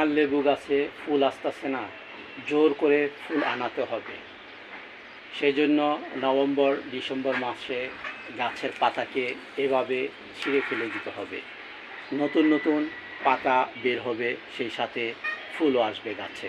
আপনার লেবু গাছে ফুল আসতেছে না, জোর করে ফুল আনাতে হবে। সেই জন্য নভেম্বর, ডিসেম্বর মাসে গাছের পাতাকে এভাবে ছিঁড়ে ফেলে দিতে হবে। নতুন নতুন পাতা বের হবে, সেই সাথে ফুলও আসবে গাছে।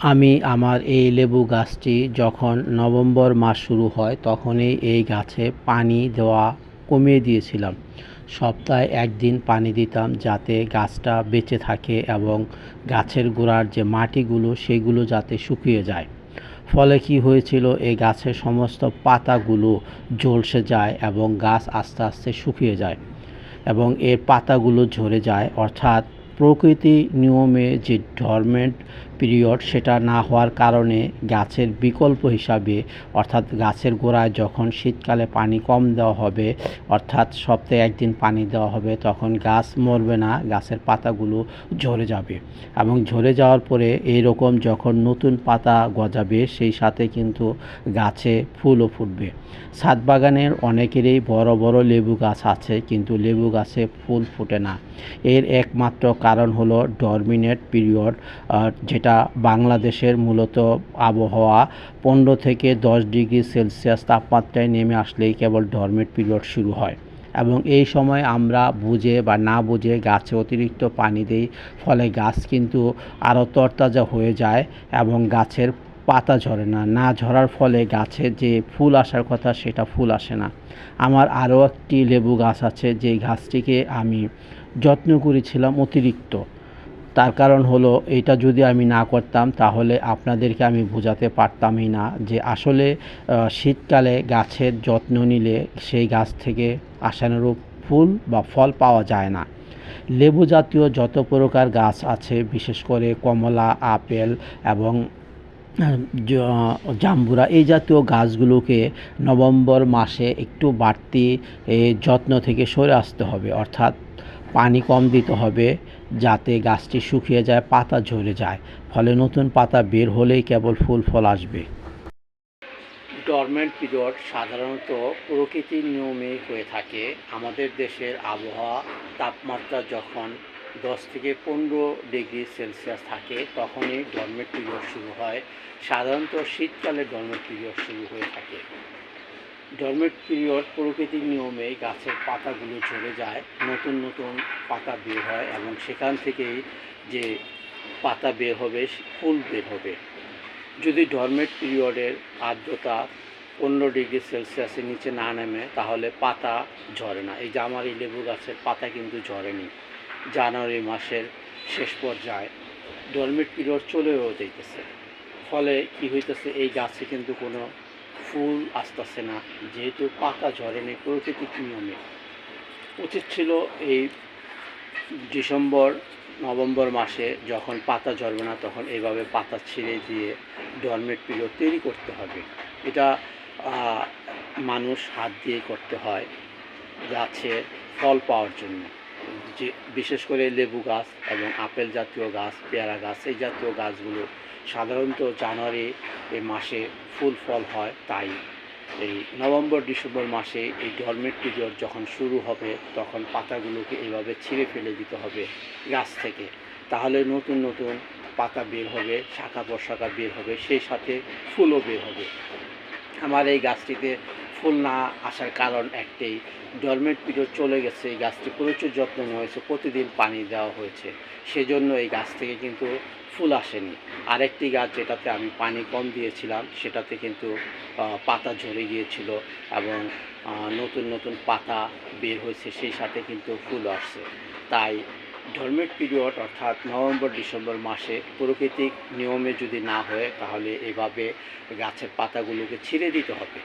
আমি আমার এই লেবু গাছটি যখন নভেম্বর মাস শুরু হয়, তখনই এই গাছে পানি দেওয়া কমিয়ে দিয়েছিলাম। সপ্তাহে একদিন পানি দিতাম যাতে গাছটা বেঁচে থাকে এবং গাছের গোড়ার যে মাটিগুলো, সেগুলো যাতে শুকিয়ে যায়। ফলে কি হয়েছিল, এই গাছের সমস্ত পাতাগুলো ঝলসে যায় এবং গাছ আস্তে আস্তে শুকিয়ে যায় এবং এর পাতাগুলো ঝরে যায়। অর্থাৎ প্রকৃতি নিয়মে যে ডরমেন্ট পিরিয়ড সেটা না হওয়ার কারণে গাছের বিকল্প হিসাবে, অর্থাৎ গাছের গোড়ায় যখন শীতকালে পানি কম দেওয়া হবে, অর্থাৎ সপ্তাহে একদিন পানি দেওয়া হবে, তখন গাছ মরবে না, গাছের পাতাগুলো ঝরে যাবে। এবং ঝরে যাওয়ার পরে এইরকম যখন নতুন পাতা গজাবে, সেই সাথে কিন্তু গাছে ফুলও ফুটবে। ছাদ বাগানের অনেকেরই বড় বড় লেবু গাছ আছে, কিন্তু লেবু গাছে ফুল ফোটে না। এর একমাত্র কারণ হলো ডরমিনেট পিরিয়ড যেটা বাংলাদেশের মূলত আবহাওয়া। পনেরো থেকে দশ ডিগ্রি সেলসিয়াস তাপমাত্রায় নেমে আসলেই কেবল ডরমেট পিরিয়ড শুরু হয়। এবং এই সময় আমরা বুঝে বা না বুঝে গাছে অতিরিক্ত পানি দিই, ফলে গাছ কিন্তু আরও তরতাজা হয়ে যায় এবং গাছের পাতা ঝরে না। না ঝরার ফলে গাছের যে ফুল আসার কথা সেটা ফুল আসে না। আমার আরও একটি লেবু গাছ আছে যে গাছটিকে আমি যত্ন করেছিলাম অতিরিক্ত। তার কারণ হলো এটা যদি আমি না করতাম, তাহলে আপনাদেরকে আমি বোঝাতে পারতামই না যে আসলে শীতকালে গাছের যত্ন নিলে সেই গাছ থেকে আশানুরূপ ফুল বা ফল পাওয়া যায় না। লেবু জাতীয় যত প্রকার গাছ আছে, বিশেষ করে কমলা, আপেল এবং জাম্বুরা, এই জাতীয় গাছগুলোকে নভেম্বর মাসে একটু বাড়তি যত্ন থেকে সরে আসতে হবে। অর্থাৎ পানি কম দিতে হবে যাতে গাছটি শুকিয়ে যায়, পাতা ঝরে যায়। ফলে নতুন পাতা বের হলেই কেবল ফুল, ফল আসবে। ডরমেন্ট পিরিয়ড সাধারণত প্রকৃতির নিয়মে হয়ে থাকে। আমাদের দেশের আবহাওয়া তাপমাত্রা যখন দশ থেকে পনেরো ডিগ্রি সেলসিয়াস থাকে, তখনই ডরমেন্ট পিরিয়ড শুরু হয়। সাধারণত শীতকালে ডরমেন্ট পিরিয়ড শুরু হয়ে থাকে। ডরমেট পিরিয়ড প্রকৃতির নিয়মে গাছের পাতাগুলো ঝরে যায়, নতুন নতুন পাতা বের হয় এবং সেখান থেকেই যে পাতা বের হবে ফুল বের হবে। যদি ডরমেট পিরিয়ডের আর্দ্রতা পনেরো ডিগ্রি সেলসিয়াসের নিচে না নেমে, তাহলে পাতা ঝরে না। এই যে আমার এই লেবু গাছের পাতা কিন্তু ঝরেনি। জানুয়ারি মাসের শেষ পর্যায়ে ডরমেট পিরিয়ড চলেও যাইতেছে। ফলে কি হইতেছে, এই গাছে কিন্তু কোনো ফুল আসতেছে না, যেহেতু পাতা ঝরেনি প্রকৃতিক নিয়মে। উচিত ছিল এই ডিসেম্বর, নভেম্বর মাসে যখন পাতা ঝরবে না, তখন এইভাবে পাতা ছিঁড়ে দিয়ে ডরমেট পিরিয়ড তৈরি করতে হবে। এটা মানুষ হাত দিয়ে করতে হয় গাছে ফল পাওয়ার জন্য। যে বিশেষ করে লেবু গাছ এবং আপেল জাতীয় গাছ, পেয়ারা গাছ, এই জাতীয় গাছগুলো সাধারণত জানুয়ারি এই মাসে ফুল ফল হয়, তাই এই নভেম্বর, ডিসেম্বর মাসে এই ডরমেট পিরিয়ড যখন শুরু হবে, তখন পাতাগুলোকে এইভাবে ছিঁড়ে ফেলে দিতে হবে গাছ থেকে। তাহলে নতুন নতুন পাতা বের হবে শাখা প্রশাখা বের হবে, সেই সাথে ফুলও বের হবে। আমার এই গাছটিতে ফুল না আসার কারণ একটাই ডরমেট পিরিয়ড চলে গেছে, এই গাছটি প্রচুর যত্ন নেওয়া হয়েছে, প্রতিদিন পানি দেওয়া হয়েছে, সেজন্য এই গাছ থেকে কিন্তু ফুল আসেনি। আরেকটি গাছ যেটাতে আমি পানি কম দিয়েছিলাম, সেটাতে কিন্তু পাতা ঝরে গিয়েছিল এবং নতুন নতুন পাতা বের হয়েছে, সেই সাথে কিন্তু ফুল আসছে। তাই ডরমেট পিরিয়ড অর্থাৎ নভেম্বর, ডিসেম্বর মাসে প্রাকৃতিক নিয়মে যদি না হয়, তাহলে এভাবে গাছের পাতাগুলোকে ছিঁড়ে দিতে হবে।